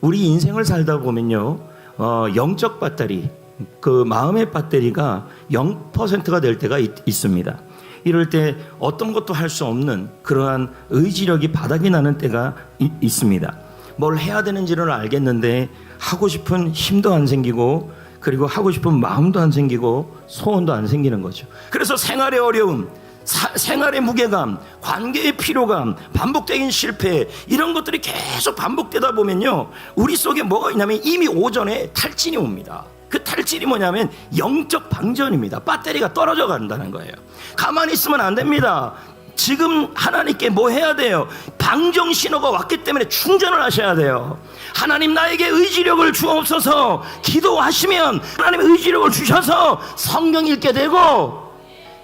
우리 인생을 살다 보면요, 어, 영적 배터리, 그 마음의 배터리가 0%가 될 때가 있, 있습니다. 이럴 때 어떤 것도 할 수 없는 그러한 의지력이 바닥이 나는 때가 이- 있습니다. 뭘 해야 되는지를 알겠는데 하고 싶은 힘도 안 생기고 그리고 하고 싶은 마음도 안 생기고 소원도 안 생기는 거죠. 그래서 생활의 어려움, 사- 생활의 무게감, 관계의 피로감, 반복적인 실패 이런 것들이 계속 반복되다 보면요 우리 속에 뭐가 있냐면 이미 오전에 탈진이 옵니다. 그 탈진이 뭐냐면 영적 방전입니다. 배터리가 떨어져 간다는 거예요. 가만히 있으면 안 됩니다. 지금 하나님께 뭐 해야 돼요? 방정 신호가 왔기 때문에 충전을 하셔야 돼요. 하나님 나에게 의지력을 주옵소서 기도하시면 하나님 의지력을 주셔서 성경 읽게 되고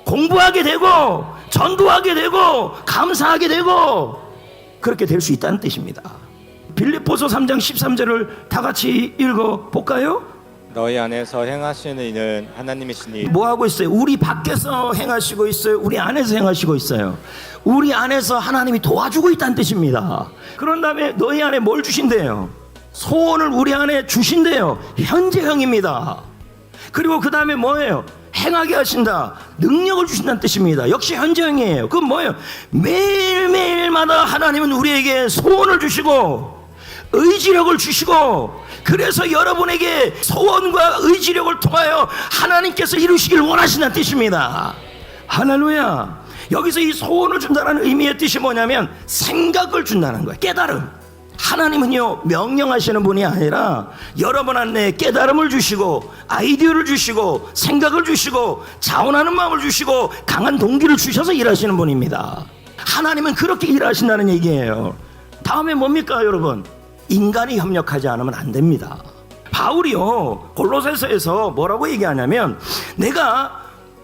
공부하게 되고 전도하게 되고 감사하게 되고 그렇게 될 수 있다는 뜻입니다. 빌립보서 3장 13절을 다 같이 읽어 볼까요? 너희 안에서 행하시는 이는 하나님이시니 뭐 하고 있어요? 우리 밖에서 행하시고 있어요. 우리 안에서 행하시고 있어요. 우리 안에서 하나님이 도와주고 있다는 뜻입니다. 그런 다음에 너희 안에 뭘 주신대요? 소원을 우리 안에 주신대요. 현재형입니다. 그리고 그 다음에 뭐예요? 행하게 하신다. 능력을 주신다는 뜻입니다. 역시 현재형이에요. 그건 뭐예요? 매일매일마다 하나님은 우리에게 소원을 주시고 의지력을 주시고 그래서 여러분에게 소원과 의지력을 통하여 하나님께서 이루시길 원하신다는 뜻입니다. 할렐루야. 여기서 이 소원을 준다는 의미의 뜻이 뭐냐면 생각을 준다는 거예요. 깨달음. 하나님은요 명령하시는 분이 아니라 여러분 안에 깨달음을 주시고 아이디어를 주시고 생각을 주시고 자원하는 마음을 주시고 강한 동기를 주셔서 일하시는 분입니다. 하나님은 그렇게 일하신다는 얘기예요. 다음에 뭡니까 여러분? 인간이 협력하지 않으면 안 됩니다. 바울이요 골로새서에서 뭐라고 얘기하냐면 내가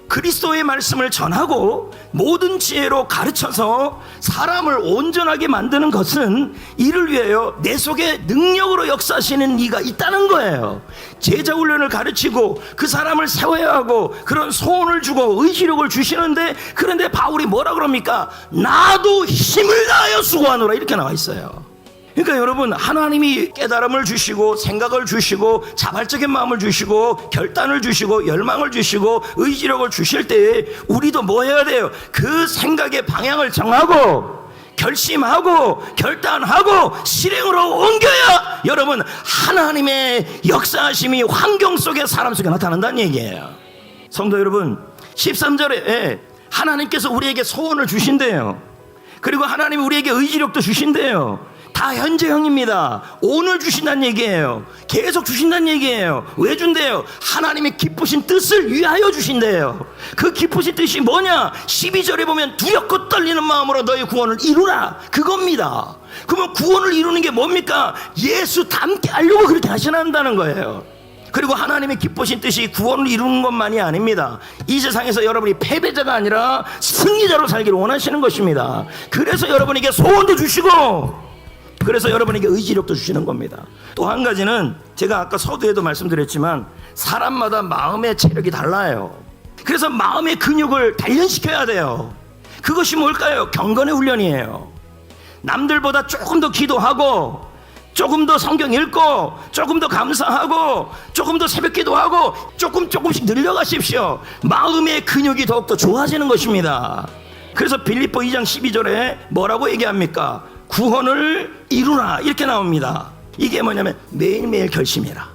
그리스도의 말씀을 전하고 모든 지혜로 가르쳐서 사람을 온전하게 만드는 것은 이를 위하여 내 속에 능력으로 역사하시는 이가 있다는 거예요. 제자 훈련을 가르치고 그 사람을 세워야 하고 그런 소원을 주고 의지력을 주시는데 그런데 바울이 뭐라 그럽니까? 나도 힘을 다하여 수고하노라 이렇게 나와 있어요. 그러니까 여러분 하나님이 깨달음을 주시고 생각을 주시고 자발적인 마음을 주시고 결단을 주시고 열망을 주시고 의지력을 주실 때 우리도 뭐 해야 돼요? 그 생각의 방향을 정하고 결심하고 결단하고 실행으로 옮겨야 여러분 하나님의 역사하심이 환경 속에 사람 속에 나타난다는 얘기예요. 성도 여러분 13절에 하나님께서 우리에게 소원을 주신대요. 그리고 하나님 우리에게 의지력도 주신대요. 다 현재형입니다. 오늘 주신다는 얘기예요. 계속 주신다는 얘기예요. 왜 준대요? 하나님의 기쁘신 뜻을 위하여 주신대요. 그 기쁘신 뜻이 뭐냐? 12절에 보면 두렵고 떨리는 마음으로 너의 구원을 이루라. 그겁니다. 그러면 구원을 이루는 게 뭡니까? 예수 닮게 하려고 그렇게 하시는다는 거예요. 그리고 하나님의 기쁘신 뜻이 구원을 이루는 것만이 아닙니다. 이 세상에서 여러분이 패배자가 아니라 승리자로 살기를 원하시는 것입니다. 그래서 여러분에게 소원도 주시고 그래서 여러분에게 의지력도 주시는 겁니다. 또 한 가지는 제가 아까 서두에도 말씀드렸지만 사람마다 마음의 체력이 달라요. 그래서 마음의 근육을 단련시켜야 돼요. 그것이 뭘까요? 경건의 훈련이에요. 남들보다 조금 더 기도하고 조금 더 성경 읽고 조금 더 감사하고 조금 더 새벽 기도하고 조금 조금씩 늘려가십시오. 마음의 근육이 더욱더 좋아지는 것입니다. 그래서 빌립보 2장 12절에 뭐라고 얘기합니까? 구원을 이루라 이렇게 나옵니다. 이게 뭐냐면 매일매일 결심해라.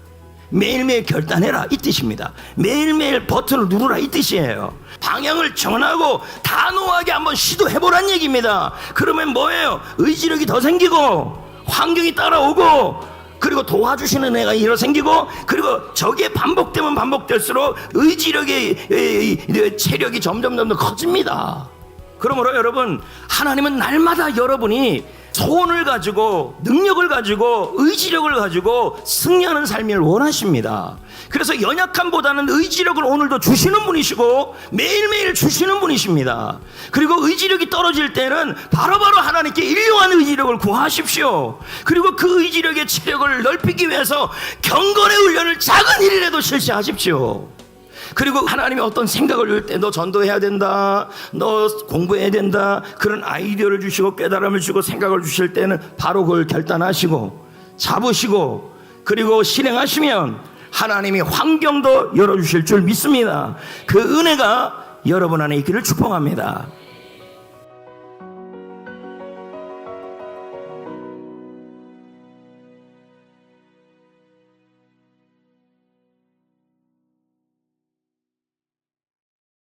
매일매일 결단해라 이 뜻입니다. 매일매일 버튼을 누르라 이 뜻이에요. 방향을 정하고 단호하게 한번 시도해보란 얘기입니다. 그러면 뭐예요? 의지력이 더 생기고 환경이 따라오고 그리고 도와주시는 애가 일어 생기고 그리고 저게 반복되면 반복될수록 의지력의 체력이 점점 점점 커집니다. 그러므로 여러분 하나님은 날마다 여러분이 소원을 가지고 능력을 가지고 의지력을 가지고 승리하는 삶을 원하십니다. 그래서 연약함보다는 의지력을 오늘도 주시는 분이시고 매일매일 주시는 분이십니다. 그리고 의지력이 떨어질 때는 바로바로 하나님께 일용한 의지력을 구하십시오. 그리고 그 의지력의 체력을 넓히기 위해서 경건의 훈련을 작은 일이라도 실시하십시오. 그리고 하나님이 어떤 생각을 줄 때 너 전도해야 된다, 너 공부해야 된다 그런 아이디어를 주시고 깨달음을 주고 생각을 주실 때는 바로 그걸 결단하시고 잡으시고 그리고 실행하시면 하나님이 환경도 열어주실 줄 믿습니다. 그 은혜가 여러분 안에 있기를 축복합니다.